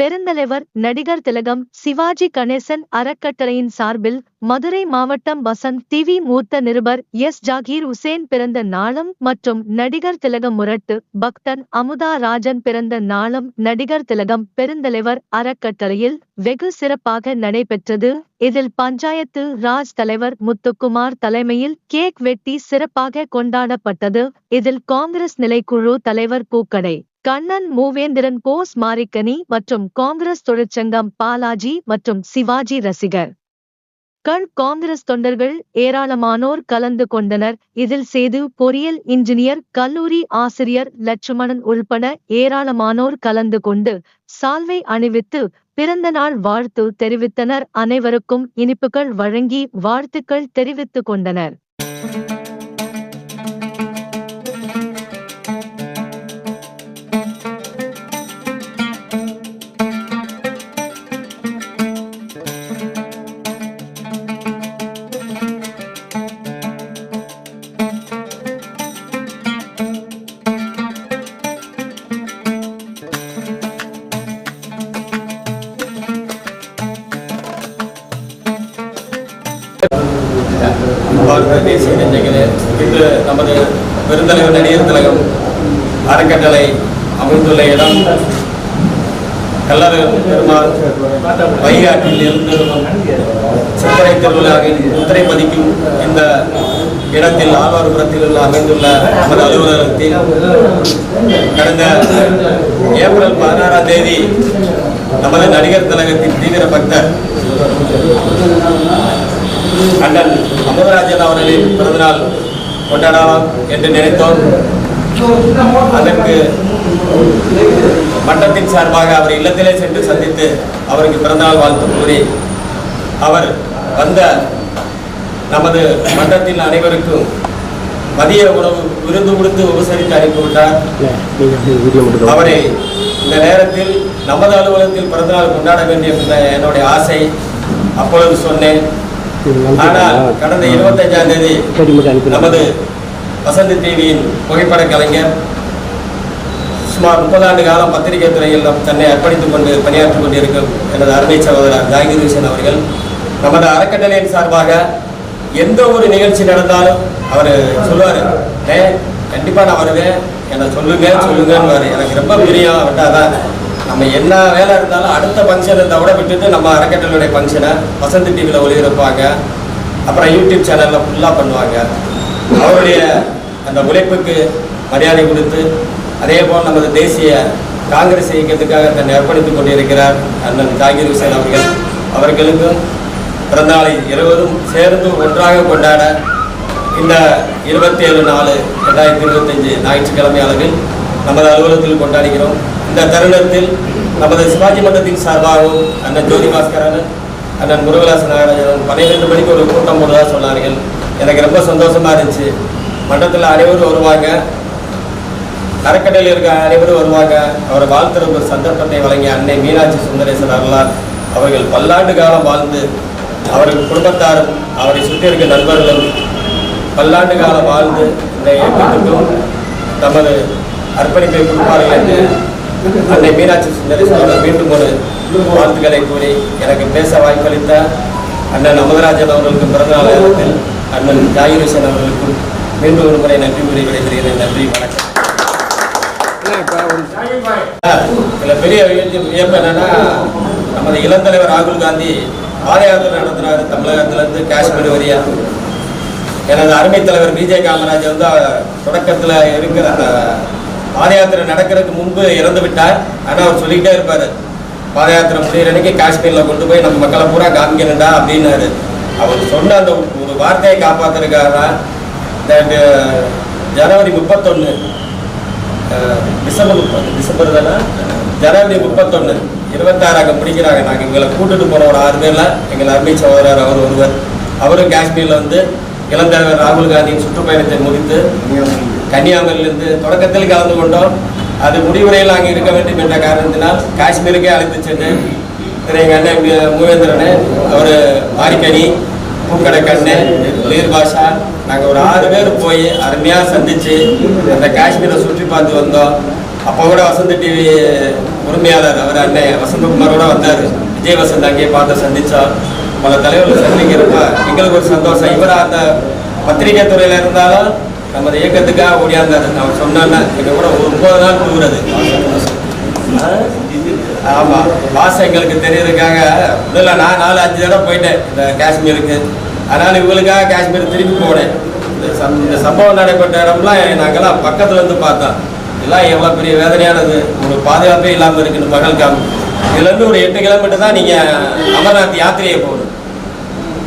பெருந்தலைவர் நடிகர் திலகம் சிவாஜி கணேசன் அறக்கட்டளையின் சார்பில் மதுரை மாவட்டம் வசந்த் டிவி மூத்த நிருபர் எஸ் ஜாகீர் உசேன் பிறந்த நாளும் மற்றும் நடிகர் திலகம் முரட்டு பக்தன் அமுதா ராஜன் பிறந்த நாளும் நடிகர் திலகம் பெருந்தலைவர் அறக்கட்டளையில் வெகு சிறப்பாக நடைபெற்றது. இதில் பஞ்சாயத்து ராஜ் தலைவர் முத்துக்குமார் தலைமையில் கேக் வெட்டி சிறப்பாக கொண்டாடப்பட்டது. இதில் காங்கிரஸ் நிலைக்குழு தலைவர் பூக்கடை கண்ணன் மூவேந்திரன் போஸ் மாரிக்கனி மற்றும் காங்கிரஸ் தொழிற்சங்கம் பாலாஜி மற்றும் சிவாஜி ரசிகர். கள் காங்கிரஸ் தொண்டர்கள் ஏராளமானோர் கலந்து கொண்டனர். இதில் சேது பொறியியல் இன்ஜினியர் கல்லூரி ஆசிரியர் லட்சுமணன் உள்பட ஏராளமானோர் கலந்து கொண்டு சால்வை அணிவித்து பிறந்தநாள் வாழ்த்து தெரிவித்தனர். அனைவருக்கும் இனிப்புகள் வழங்கி வாழ்த்துக்கள் தெரிவித்துக் கொண்டனர். நமது பெருந்தலைவர் நடிகர் திலகம் அறக்கட்டளை அமைந்துள்ள இடம். கல்லறை பெருமாள் வைகாட்டில் இருந்து சித்திரை திருவிழாவின் முத்திரை பதிக்கும் இந்த இடத்தில் ஆழ்வார்புரத்தில் உள்ள அமைந்துள்ள நமது அலுவலகத்தில் கடந்த ஏப்ரல் பதினாறாம் தேதி நமது நடிகர் திலகத்தின் தீவிர பக்தர் அண்ணன் அமரராஜன் அவர்களின் பிறந்தநாள் கொண்டாடலாம் என்று நினைத்தோம். அதற்கு மன்றத்தின் சார்பாக அவர் இல்லத்திலே சென்று சந்தித்து அவருக்கு பிறந்தநாள் வாழ்த்து கூறி அவர் வந்த நமது மன்றத்தின் அனைவருக்கும் மதிய உணவு விருந்து கொடுத்து உபசரித்து அனுப்பிவிட்டார் அவரை இந்த நேரத்தில் நமது அலுவலகத்தில் பிறந்தநாள் கொண்டாட வேண்டிய என்னுடைய ஆசை அப்பொழுது சொன்னேன். ஆனால் கடந்த இருபத்தஞ்சாம் தேதி நமது வசந்த் டிவியின் புகைப்பட கலைஞர் சுமார் முப்பது ஆண்டு காலம் பத்திரிகை துறையில் தன்னை அர்ப்பணித்துக் கொண்டு பணியாற்றிக் கொண்டிருக்கும் எனது அருமை சகோதரர் ஜாகிர் ஹுசேன் அவர்கள் நமது அறக்கட்டளையின் சார்பாக எந்த ஒரு நிகழ்ச்சி நடந்தாலும் அவர் சொல்லுவார் ஏ கண்டிப்பாக நான் வருவேன். என்னை சொல்லுங்க சொல்லுங்கன்னு எனக்கு ரொம்ப பிரியம் விட்டாதான் நம்ம என்ன வேலை இருந்தாலும் அடுத்த ஃபங்க்ஷன் இருந்தால் கூட விட்டுட்டு நம்ம அறக்கட்டளையுடைய ஃபங்க்ஷனை வசந்த் டிவியில் ஒளிபரப்பாங்க அப்புறம் யூடியூப் சேனலில் ஃபுல்லாக பண்ணுவாங்க. அவருடைய அந்த உழைப்புக்கு மரியாதை கொடுத்து அதே போல் நமது தேசிய காங்கிரஸ் இயக்கத்துக்காக தன்னை அர்ப்பணித்துக் கொண்டிருக்கிறார் அண்ணன் ஜாகிர் ஹுசேன் அவர்கள். அவர்களுக்கும் பிறந்தநாளை இருவரும் சேர்ந்து ஒன்றாக கொண்டாட இந்த இருபத்தி ஏழு நாலு ரெண்டாயிரத்தி இருபத்தஞ்சு ஞாயிற்றுக்கிழமை அளவில் நமது அலுவலகத்தில் கொண்டாடுகிறோம். இந்த தருணத்தில் நமது சிவாஜி மன்றத்தின் சார்பாகவும் அண்ணன் ஜோதி பாஸ்கரன் அண்ணன் முருகலாச நாகராஜன் பன்னிரெண்டு மணிக்கு ஒரு கூட்டம் போடுறதா சொன்னார்கள். எனக்கு ரொம்ப சந்தோஷமா இருந்துச்சு. மன்றத்தில் அனைவரும் வருவாங்க. அறக்கட்டளையில் இருக்க அனைவரும் வருவாங்க. அவரை வாழ்த்துற ஒரு சந்தர்ப்பத்தை வழங்கிய அன்னை மீனாட்சி சுந்தரேசன் அருளார் அவர்கள் பல்லாண்டு காலம் வாழ்ந்து அவர்கள் குடும்பத்தாரும் அவரை சுற்றி இருக்க நண்பர்களும் பல்லாண்டு காலம் வாழ்ந்து இந்த இயக்கத்துக்கும் தமது அர்ப்பணிப்பை கொடுப்பார்கள் என்று அன்னை மீனாட்சி சுந்தரேசன் அவர்கள் மீண்டும் ஒரு வாழ்த்துக்களை கூறி எனக்கு பேச வாய்ப்பளித்த அண்ணன் அமதராஜன் அவர்களுக்கு பிறந்தநாள் நேரத்தில் அண்ணன் ஜாகிர் ஹுசேன் அவர்களுக்கும் மீண்டும் ஒரு முறை நன்றி கூறி விடைபெறுகிறேன். நன்றி வணக்கம். இதுல பெரிய வியப்பு என்னன்னா நமது இளந்தலைவர் ராகுல் காந்தி பாத யாத்திரை நடத்துறாரு தமிழகத்துல இருந்து காஷ்மீர் வரியா. எனது அருமை தலைவர் பிஜே காமராஜ் வந்து தொடக்கத்துல இருக்கிற அந்த பாத யாத்திரை நடக்கிறதுக்கு முன்பு இறந்து விட்டார். ஆனா அவர் சொல்லிக்கிட்டே இருப்பாரு பாத யாத்திரை முடிகிற அன்னைக்கு காஷ்மீர்ல கொண்டு போய் நம்ம மக்களை பூரா காமிக்கணும்டா அப்படின்னாரு. அவர் சொன்ன அந்த ஒரு வார்த்தையை காப்பாத்துறதுக்காக இந்த ஜனவரி முப்பத்தொன்னு டிசம்பர் முப்பது டிசம்பர் தானே? ஜனவரி முப்பத்தொன்று இருபத்தாறாக முடிக்கிறாங்க. நாங்கள் எங்களை கூட்டுட்டு போன ஒரு ஆறு பேர்ல எங்கள் அருமை சகோதரர் அவர் ஒருவர். அவரும் காஷ்மீர்ல வந்து இளந்தலைவர் ராகுல் காந்தியின் சுற்றுப்பயணத்தை முடித்து கன்னியாகுமரியிலிருந்து தொடக்கத்தில் கலந்து கொண்டோம். அது முடிவுரையில் அங்கே இருக்க வேண்டும் என்ற காரணத்தினால் காஷ்மீருக்கே அழைத்து சென்று திரு எங்கள் அண்ணன் மூவேந்திரன் மூவேந்திரனு அவர் மாரிக்கனி பூக்கடைக்கண்ணு உயிர் பாஷா நாங்கள் ஒரு ஆறு பேர் போய் அருமையாக சந்தித்து அந்த காஷ்மீரை சுற்றி பார்த்து வந்தோம். அப்போ கூட வசந்த டிவி உரிமையாளர் அவர் அண்ணன் வசந்தகுமார் கூட வந்தார். விஜய் வசந்த் அங்கேயே பார்த்து சந்தித்தோம் பல தலைவர்கள் சந்திக்கிறப்ப எங்களுக்கு ஒரு சந்தோஷம். இவர் அந்த பத்திரிகை துறையில் இருந்தாலும் நமது இயக்கத்துக்காக ஓடியாந்தார். அவர் சொன்னான்னா எங்க கூட ஒன்பது நாள் கொடுக்குறது ஆமா. பாஷை எங்களுக்கு தெரியறதுக்காக முதல்ல நான் நாலு அஞ்சு தடவை போயிட்டேன் இந்த காஷ்மீருக்கு. அதனால இவங்களுக்காக காஷ்மீர் திருப்பி போனேன். இந்த சம்பவம் நடைபெற்ற இடம்லாம் நாங்கெல்லாம் பக்கத்துல இருந்து பார்த்தோம். எல்லாம் எவ்வளோ பெரிய வேதனையானது. உங்களுக்கு பாதுகாப்பே இல்லாமல் இருக்குன்னு இந்த பகல்காம் இதுலேருந்து ஒரு எட்டு கிலோமீட்டர் தான் நீங்கள் அமர்நாத் யாத்திரையை போகணும்.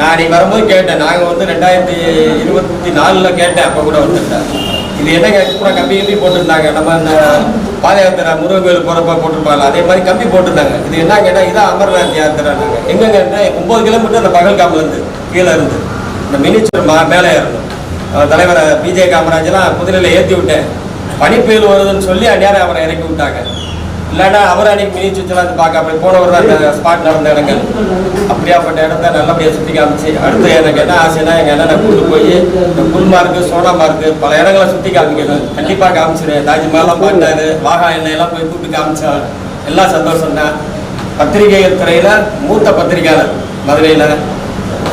நான் நீ வரும்போது கேட்டேன். நாங்கள் வந்து ரெண்டாயிரத்தி இருபத்தி நாலில் கேட்டேன். அப்போ கூட வந்துட்டேன் இது என்னங்க பூரா கம்பி கம்பி போட்டிருந்தாங்க. நம்ம இந்த பாத யாத்திரை முருகன் கோயில் போகிறப்ப போட்டிருப்பாங்க அதே மாதிரி கம்பி போட்டிருந்தாங்க. இது என்ன கேட்டால் இதான் அமர்நாத் யாத்திரைனாங்க கேட்டால் ஒம்பது கிலோமீட்டர் அந்த பகல்காம்லேருந்து கீழே இருந்து. இந்த மினிச்சூர் மா மேலே ஏறணும். தலைவர் தலைவரை பிஜே காமராஜெலாம் புதுநிலையில் ஏற்றி விட்டேன். பனிப்புயல் வருதுன்னு சொல்லி அந்நேரம் அவரை இறக்கி விட்டாங்க. இல்லைன்னா அவர் அன்னைக்கு மினி சுற்றுலா வந்து பார்க்க. அப்படி போனவர் அந்த ஸ்பாட் நடந்த இடங்கள். அப்படியாப்பட்ட இடத்த நல்லபடியாக சுற்றி காமிச்சு அடுத்து எனக்கு என்ன ஆசைன்னா எங்கள் அண்ணனை கூட்டு போய் இந்த குல்மார்க்கு சோனாமார்க்கு பல இடங்களை சுற்றி காமிக்கணும். கண்டிப்பாக காமிச்சிருவேன். தாஜ்மஹாலாம் பார்த்தாரு. வாகா எண்ணெய் போய் கூப்பிட்டு காமிச்சோம் எல்லாம் சந்தோஷம் தான். பத்திரிகைகள் துறையில் மூத்த பத்திரிகையாளர் மதுரையில்.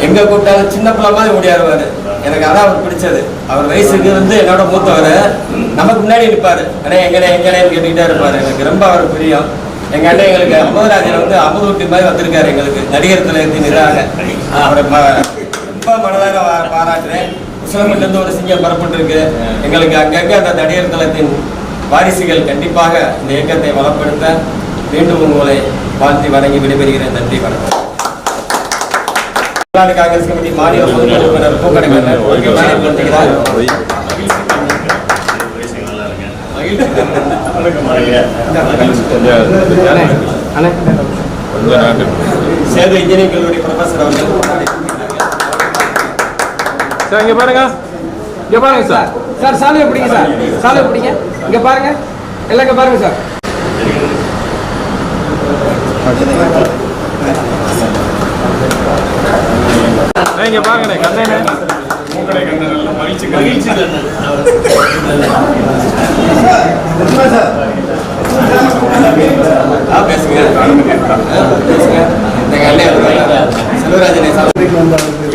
எங்கே கூப்பிட்டாலும் சின்ன பிள்ளை மாதிரி ஓடியாருவாரு. எனக்கு அதான் அவர் பிடிச்சது. அவர் வயசுக்கு வந்து என்னோட மூத்தவர். நமக்கு முன்னாடி நிற்பாரு அண்ணே எங்கனே எங்கனேன்னு கேட்டுக்கிட்டே இருப்பாரு. எனக்கு ரொம்ப அவர் பிரியம். எங்க அண்ணன் எங்களுக்கு அமுதராஜன் வந்து அமுதூட்டி மாதிரி வந்திருக்காரு எங்களுக்கு. நடிகர் தலைவர்த்தி நிறாங்க அவரை ரொம்ப மனதார பாராட்டுறேன். இருந்து ஒரு சிங்கம் பரப்பட்டு இருக்கு எங்களுக்கு அங்கங்க அந்த நடிகர் தளத்தின் வாரிசுகள் கண்டிப்பாக இந்த இயக்கத்தை வளப்படுத்த மீண்டும் உங்களை வாழ்த்தி வணங்கி விடைபெறுகிறேன். நன்றி வணக்கம். காங்கிரஸ் கமிட்டி மாநில பொதுக்குழு உறுப்பினர் பூக்கடைமன்னர். மாநிலப்படுத்துகிறார் சேது இன்ஜினியரிங் கல்லூரி ப்ரொஃபசர் அவர்கள் சார் இங்க பாருங்க. இங்க பாருங்க சார். சார் சாலையை பிடிங்க சார். சாலையை பிடிங்க. இங்க பாருங்க. எல்லாம் இங்க பாருங்க சார். இங்க பாருங்கண்ணே கண்ணே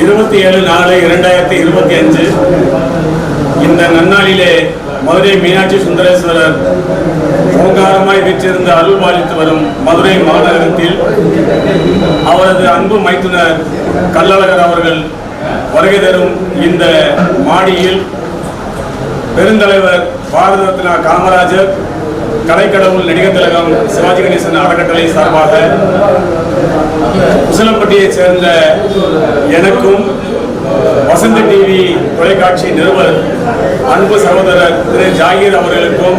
இருபத்தி ஏழு நாலு இரண்டாயிரத்தி இருபத்தி அஞ்சு. இந்த நன்னாளிலே மதுரை மீனாட்சி சுந்தரேஸ்வரர் ஓங்காரமாய் வீற்றிருந்த அருள் பாலித்து வரும் மதுரை மாநகரத்தில் அவரது அன்பு மைத்துனர் கள்ளழகர் அவர்கள் வருகை தரும் இந்த மாடியில் பெருந்தலைவர் பாரத ரத்னா காமராஜர் கலைக்கடவுள் நடிகர் திலகம் சிவாஜி கணேசன் அறக்கட்டளை சார்பாக உசிலப்பட்டியைச் சேர்ந்த எனக்கும் வசந்த டிவி தொலைக்காட்சி நிறுவனர் அன்பு சகோதரர் திரு ஜாகீர் அவர்களுக்கும்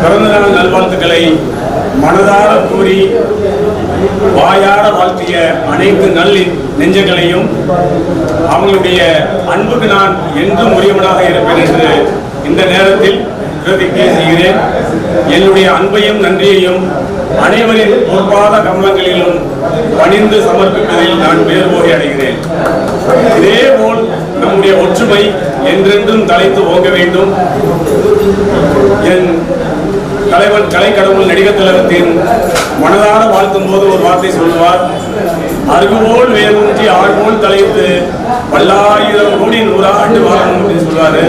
பிறந்தநாள் நல்வாழ்த்துக்களை மனதார கூறி வாயார வாழ்த்திய அனைத்து நல்லின் நெஞ்சங்களையும் அவங்களுடைய அன்புக்கு நான் என்றும் உரியவனாக இருப்பேன் என்று இந்த நேரத்தில் பிரதிஜை செய்கிறேன். என்னுடைய அன்பையும் நன்றியையும் அனைவரின் பொற்பாத கமலங்களிலும் பணிந்து சமர்ப்பிப்பதில் நான் பேர் அடைகிறேன். இதேபோல் நம்முடைய ஒற்றுமை என்றென்றும் தலைத்து ஓங்க வேண்டும். என் தலைவன் கலைக்கடவுள் நடிகர் திலகத்தின் மனதார வாழ்த்தும் போது ஒரு வார்த்தை சொல்லுவார். அருகுபோல் வேரூன்றி ஆழ்போல் தலைத்து பல்லாயிரம் கோடி நூறாண்டு வாழணும் அப்படின்னு சொல்லுவாரு.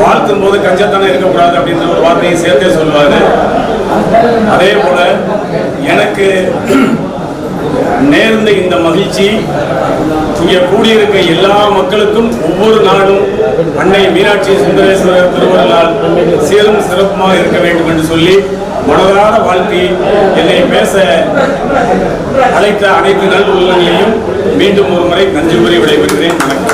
வாழ்த்தும் போது கஞ்சத்தனம் இருக்கக்கூடாது அப்படின்ற ஒரு வார்த்தையை சேர்த்தே சொல்லுவாரு. அதே போல எனக்கு நேர்ந்த இந்த மகிழ்ச்சி இங்கே கூடியிருக்க எல்லா மக்களுக்கும் ஒவ்வொரு நாளும் அன்னை மீனாட்சி சுந்தரேஸ்வரர் திருவருளால் சீரும் சிறப்புமாக இருக்க வேண்டும் என்று சொல்லி மனதார வாழ்த்தி என்னை பேச அழைத்த அனைத்து நல் உள்ளங்களையும் மீண்டும் ஒரு முறை நன்றி கூறி விடைபெறுகிறேன். வணக்கம்.